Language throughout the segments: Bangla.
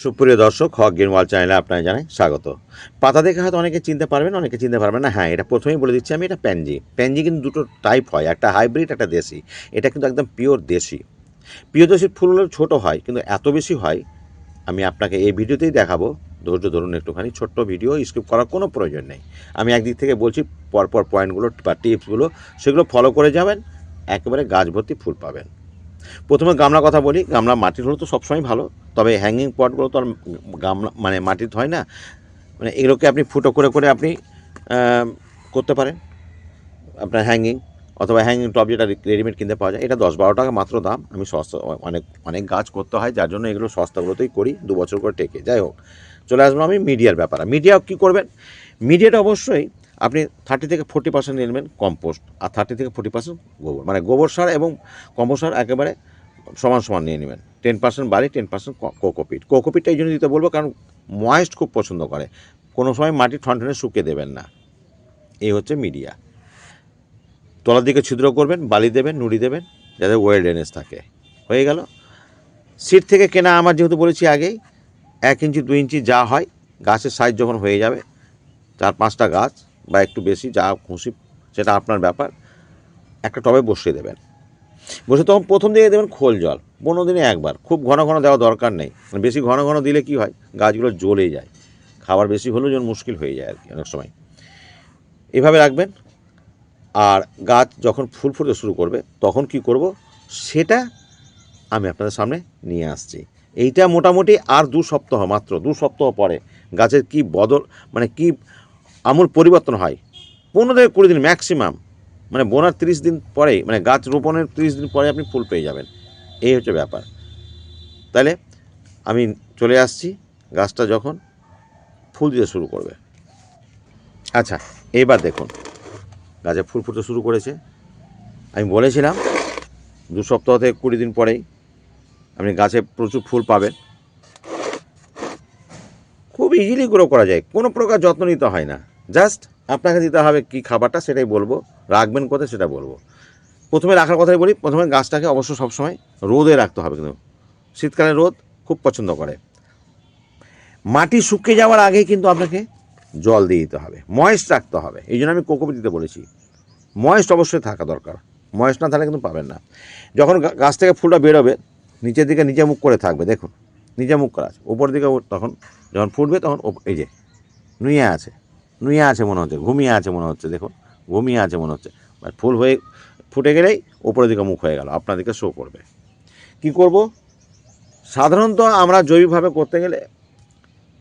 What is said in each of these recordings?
সুপ্রিয় দর্শক, হক গেনওয়াল চ্যানেলে আপনাকে জানাই স্বাগত। পাতা দেখে হয়তো অনেকে চিনতে পারবেন, অনেকে চিনতে পারবেন না। হ্যাঁ এটা প্রথমেই বলে দিচ্ছি আমি, এটা প্যানজি প্যানজি কিন্তু দুটো টাইপ হয়, একটা হাইব্রিড একটা দেশি। এটা কিন্তু একদম পিওর দেশি। পিওর দেশির ফুলগুলো ছোটো হয়, কিন্তু এত বেশি হয়, আমি আপনাকে এই ভিডিওতেই দেখাবো। ধৈর্য ধরুন একটুখানি, ছোট্ট ভিডিও স্কিপ করার কোনো প্রয়োজন নেই। আমি একদিক থেকে বলছি, পরপর পয়েন্টগুলো বা টিপসগুলো সেগুলো ফলো করে যাবেন, একেবারে গাছ ভর্তি ফুল পাবেন। প্রথমে গামলা কথা বলি গামলা মাটির হলে তো সবসময় ভালো। তবে হ্যাঙ্গিং পটগুলো তো আর গামলা মানে মাটির হয় না মানে এগুলোকে আপনি ফুটো করে করে আপনি করতে পারেন। আপনার হ্যাঙ্গিং অথবা হ্যাঙ্গিং টপ যেটা রেডিমেড কিনতে পাওয়া যায়, এটা দশ বারো টাকা মাত্র দাম। আমি সস্তা অনেক অনেক গাছ করতে হয়, যার জন্য এগুলো সস্তাগুলোতেই করি, দু বছর করে টেকে। যাই হোক, চলে আসব আমি মিডিয়ার ব্যাপারে। মিডিয়া কী করবেন? মিডিয়াটা অবশ্যই আপনি থার্টি থেকে ফোর্টি পার্সেন্ট নেবেন কম্পোস্ট আর থার্টি থেকে ফোর্টি পার্সেন্ট গোবর। মানে গোবর সার এবং কম্পোস্ট সার একেবারে সমান সমান নিয়ে নেবেন। টেন পার্সেন্ট বালি টেন পার্সেন্ট কোকোপিট কোকোপিটটা এই জন্য দিতে বলব, কারণ ময়েস্ট খুব পছন্দ করে। কোনো সময় মাটি ঠনঠনে শুকিয়ে দেবেন না। এই হচ্ছে মিডিয়া তলার দিকে ছিদ্র করবেন, বালি দেবেন, নুড়ি দেবেন, যাতে ওয়েল ড্রেনেজ থাকে। হয়ে গেল। সিট থেকে কেনা আমার যেহেতু বলেছি আগেই, এক ইঞ্চি, দুই ইঞ্চি যা হয়, গাছের সাইজ যখন হয়ে যাবে, চার পাঁচটা গাছ বা একটু বেশি যা খুশি, সেটা আপনার ব্যাপার। একটা টবে বসিয়ে দেবেন। বসে তখন প্রথম দিকে দেবেন খোল জল, পনেরো দিনে একবার। খুব ঘন ঘন দেওয়া দরকার নেই। বেশি ঘন ঘন দিলে কি হয়? গাছগুলো জ্বলে যায়। খাবার বেশি হলেও যেন মুশকিল হয়ে যায় আর কি অনেক সময়। এভাবে রাখবেন। আর গাছ যখন ফুল ফুটতে শুরু করবে, তখন কি করব? সেটা আমি আপনাদের সামনে নিয়ে আসছি। এইটা মোটামুটি আর দু সপ্তাহ মাত্র, দু সপ্তাহ পরে গাছের কি বদল মানে কি আমূল পরিবর্তন হয়? পনেরো থেকে কুড়ি দিন ম্যাক্সিমাম মানে বোনার তিরিশ দিন পরেই মানে গাছ রোপণের তিরিশ দিন পরে আপনি ফুল পেয়ে যাবেন। এই হচ্ছে ব্যাপার। তাহলে আমি চলে আসছি গাছটা যখন ফুল দিতে শুরু করবে। আচ্ছা এইবার দেখুন, গাছে ফুল ফুটতে শুরু করেছে। আমি বলেছিলাম, দু সপ্তাহ থেকে কুড়ি দিন পরেই আপনি গাছে প্রচুর ফুল পাবেন। খুব ইজিলি গ্রো করা যায়, কোনো প্রকার যত্ন নিতে হয় না। জাস্ট আপনাকে দিতে হবে কি খাবারটা সেটাই বলব, রাখবেন কোথায় সেটা বলব। প্রথমে রাখার কথাই বলি, প্রথমে গাছটাকে অবশ্য সবসময় রোদে রাখতে হবে কিন্তু, শীতকালে রোদ খুব পছন্দ করে। মাটি শুকিয়ে যাওয়ার আগেই কিন্তু আপনাকে জল দিয়ে দিতে হবে, ময়েস্ট রাখতে হবে, এই জন্য আমি কোকোপি দিতে বলেছি। ময়েস্ট অবশ্যই থাকা দরকার, ময়েস্ট না থাকলে কিন্তু পাবেন না। যখন গাছ থেকে ফুলটা বেরোবে, নিচের দিকে নিচে মুখ করে থাকবে, দেখুন নিচে মুখ করা আছে উপরের দিকে তখন যখন ফুটবে তখন এই যে, নুয়ে আছে। নুইয়ে আছে মনে হচ্ছে, ঘুমিয়ে আছে মনে হচ্ছে, দেখুন, ঘুমিয়ে আছে মনে হচ্ছে। ফুল হয়ে, ফুটে গেলেই ওপরের দিকে মুখ হয়ে গেল, আপনাদেরকে শো করবে। কি করব? সাধারণত আমরা জৈবিকভাবে করতে গেলে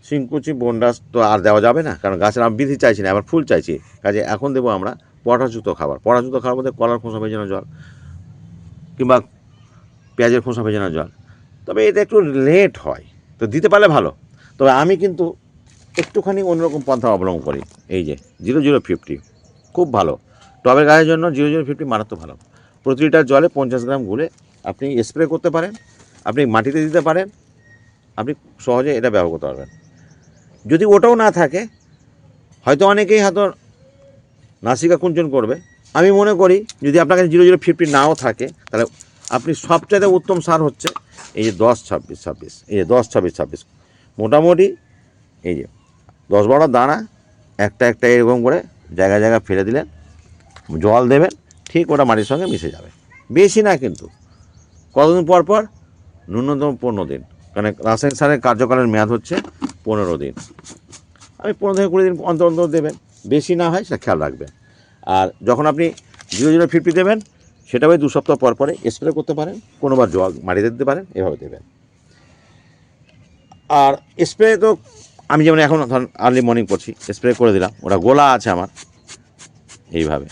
শিংকুচি বন্ডাস তো আর দেওয়া যাবে না, কারণ গাছের আমি বৃদ্ধি চাইছি না আবার ফুল চাইছি। কাজে এখন দেবো আমরা পটাশযুক্ত খাবার। পটাশযুক্ত খাবার মধ্যে কলার খোসা ভেজানো জল কিংবা পেঁয়াজের খোসা ভেজানো জল। তবে এটা একটু লেট হয়, তো দিতে পারলে ভালো। তবে আমি কিন্তু একটুখানি অন্যরকম পন্থা অবলম্বন করি। এই যে জিরো জিরো ফিফটি খুব ভালো। টবের গাছের জন্য জিরো জিরো ফিফটি মারাত্মক ভালো। প্রতি লিটার জলে পঞ্চাশ গ্রাম গুলে আপনি স্প্রে করতে পারেন, আপনি মাটিতে দিতে পারেন, আপনি সহজে এটা ব্যবহার করতে পারবেন। যদি ওটাও না থাকে, হয়তো অনেকেই হয়তো নাসিকা কুঞ্চন করবে। আমি মনে করি, যদি আপনার কাছে জিরো জিরো ফিফটি নাও থাকে, তাহলে আপনি সবচাইতে উত্তম সার হচ্ছে এই যে দশ ছাব্বিশ ছাব্বিশ, এই যে দশ ছাব্বিশ ছাব্বিশ। মোটামুটি এই যে দশ বারো দানা, একটা একটা এরকম করে জায়গা জায়গা ফেলে দিলেন, জল দেবেন, ঠিক ওটা মাটির সঙ্গে মিশে যাবে। বেশি না কিন্তু। কতদিন পর পর? ন্যূনতম পনেরো দিন। কারণ রাসায়নিক সারের কার্যকালের মেয়াদ হচ্ছে পনেরো দিন। আমি পনেরো থেকে কুড়ি দিন অন্তর অন্তর দেবেন। বেশি না হয়, সেটা খেয়াল রাখবেন। আর যখন আপনি জিরো জিরো ফিফটি দেবেন, সেটা ওই দু সপ্তাহ পর পরে স্প্রে করতে পারেন, কোনোবার জল মাটিতে দিতে পারেন, এভাবে দেবেন। আর স্প্রে তো আমি যেমন এখন ধরুন আর্লি মর্নিং করছি স্প্রে করে দিলাম, ওটা গোলা আছে আমার, এইভাবে।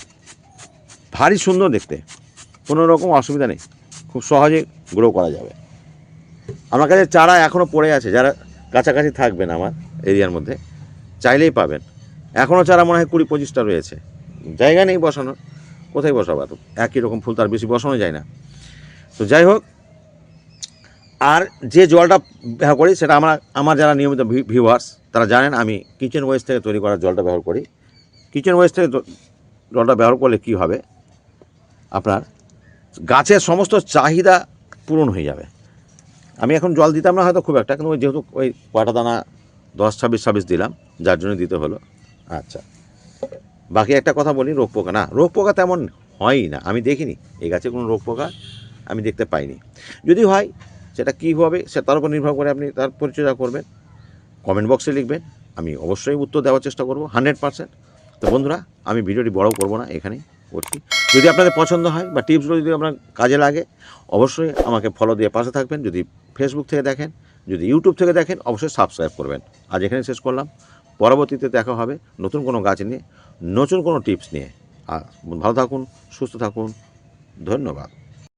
ভারী সুন্দর দেখতে, কোনো রকম অসুবিধা নেই, খুব সহজে গ্রো করা যাবে। আমার কাছে চারা এখনও পড়ে আছে, যারা কাছাকাছি থাকবেন আমার এরিয়ার মধ্যে, চাইলেই পাবেন। এখনও চারা মনে হয় কুড়ি পঁচিশটা রয়েছে। জায়গা নেই বসানোর, কোথায় বসাবো এত? একই রকম ফুল, তার বেশি বসানো যায় না। তো যাই হোক আর যে জলটা ব্যবহার করি, সেটা আমার আমার যারা নিয়মিত ভিউয়ার্স তারা জানেন আমি কিচেন ওয়েস্ট থেকে তৈরি করা জলটা ব্যবহার করি। কিচেন ওয়েস্ট থেকে জলটা ব্যবহার করলে কী হবে? আপনার গাছের সমস্ত চাহিদা পূরণ হয়ে যাবে। আমি এখন জল দিতাম না হয়তো খুব একটা, কিন্তু ওই যেহেতু ওই কয়টা দানা, দশ, ছাব্বিশ ছাব্বিশ দিলাম, যার জন্য দিতে হলো। আচ্ছা। বাকি একটা কথা বলি, রোগ পোকা। না, রোগ পোকা তেমন হয়ই না। আমি দেখিনি, এই গাছে কোনো রোগ পোকা আমি দেখতে পাইনি। যদি হয় সেটা কী হবে, সে তার উপর নির্ভর করে আপনি তার পরিচর্যা করবেন। কমেন্ট বক্সে লিখবেন, আমি অবশ্যই উত্তর দেওয়ার চেষ্টা করব, হান্ড্রেড পার্সেন্ট। তো বন্ধুরা, আমি ভিডিওটি বড় করব না এখানেই করছি। যদি আপনাদের পছন্দ হয় বা টিপসগুলো যদি আপনার কাজে লাগে, অবশ্যই আমাকে ফলো দিয়ে পাশে থাকবেন। যদি ফেসবুক থেকে দেখেন, যদি ইউটিউব থেকে দেখেন, অবশ্যই সাবস্ক্রাইব করবেন। আজ এখানে শেষ করলাম। পরবর্তীতে দেখা হবে নতুন কোনো গাছ নিয়ে, নতুন কোনো টিপস নিয়ে। আর ভালো থাকুন, সুস্থ থাকুন। ধন্যবাদ।